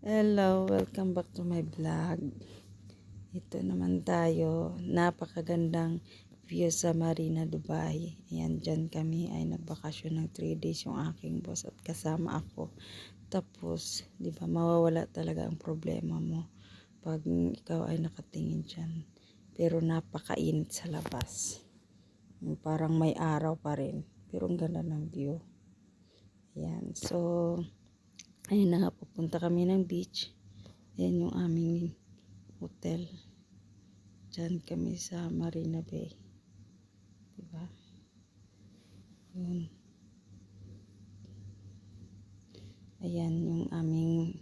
Hello, welcome back to my vlog. Ito naman tayo, napakagandang view sa Marina, Dubai. Ayan, dyan kami ay nagbakasyon ng 3 days yung aking boss at kasama ako. Tapos, di ba, mawawala talaga ang problema mo pag ikaw ay nakatingin dyan. Pero napakainit sa labas. Parang may araw pa rin. Pero ang ganda ng view. Ayan, so, ayun na nga, pupunta kami ng beach. Ayan yung aming hotel. Diyan kami sa Marina Bay. Diba? Yun. Ayan yung aming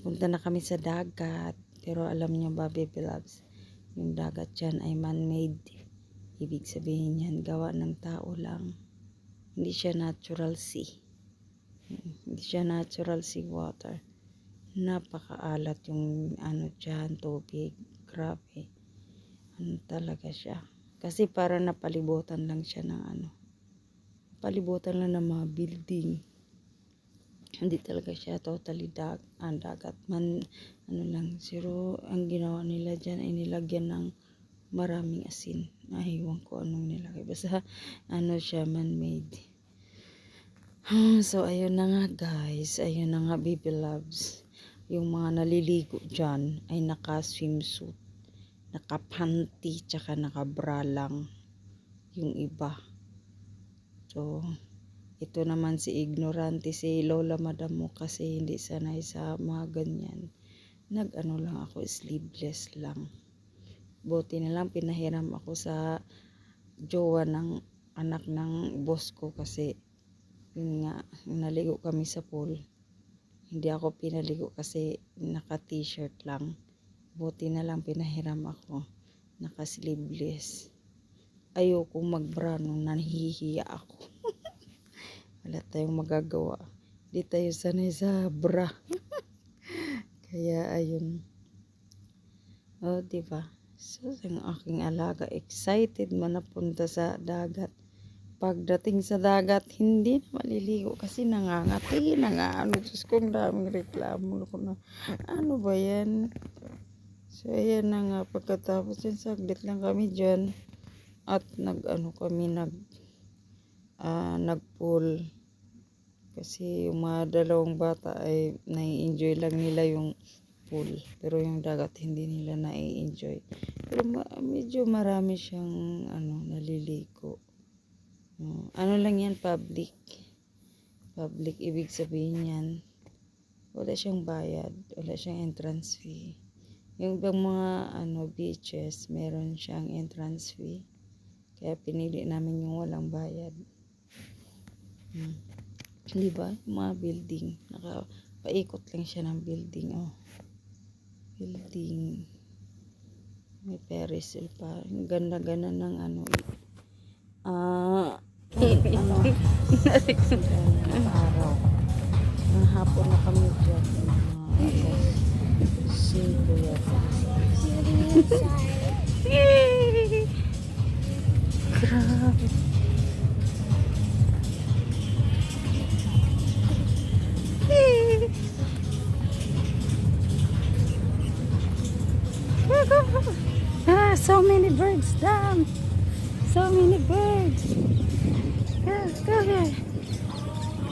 punta na kami sa dagat. Pero alam niyo ba, baby loves, yung dagat dyan ay man-made. Ibig sabihin yan, gawa ng tao lang. Hindi siya natural sea. Hindi siya natural sea water. Napakaalat yung ano dyan, tubig. Grabe. Ano talaga siya. Kasi para napalibutan lang siya ng ano. Palibutan lang ng mga building. Hindi talaga siya totally dag, ang dagat. Man, ano lang, zero, ang ginawa nila dyan ay nilagyan ng maraming asin. Nahiwan ko anong nilagay. Basta, ano siya, man-made. So, ayun na nga guys. Ayun na nga baby loves. Yung mga naliligo dyan ay naka-swimsuit. Naka-panty, tsaka naka-bra lang. Yung iba. So, ito naman si ignorante si Lola Madam mo kasi hindi sanay sa mga ganyan. Nag-ano lang ako, sleeveless lang. Buti na lang pinahiram ako sa jowa ng anak ng boss ko kasi yun nga, naligo kami sa pool. Hindi ako pinaligo kasi naka t-shirt lang. Buti na lang pinahiram ako. Naka sleeveless. Ayoko magbra nung nahihiya ako. Wala tayong magagawa. Di tayo sanay sa bra. Kaya ayun. Oh, di ba? So, ang aking alaga excited man napunta sa dagat pagdating sa dagat, hindi na maliligo kasi nangangati, nangaano. Diyos ko, ang daming reklamo ko na, ano ba yan? So, ayan na nga, pagkatapos yun, saglit lang kami dyan. At nag-ano kami, nag, ah, nag-pool. Kasi yung mga dalawang bata ay nai-enjoy lang nila yung pool. Pero yung dagat, hindi nila nai-enjoy. Pero ma- medyo marami siyang, ano, naliligo. Oh, ano lang yan, public. Public, ibig sabihin yan. Wala siyang bayad. Wala siyang entrance fee. Yung ibang mga ano, beaches, meron siyang entrance fee. Kaya pinili namin yung walang bayad. Hmm. Di ba? Mga building. Naka, paikot lang siya ng building. Oh. Building. May perisel pa. Ang ganda-ganda ng ano. Ah, ano, araw. Ng hapon na kami dyan. Mga 5 yata. Grabe. Ah, so many birds down. So many birds. Go, go here.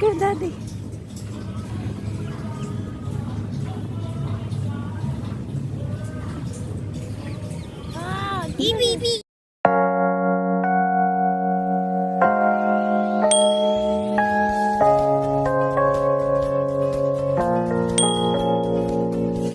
Go, daddy. Ah, DBB.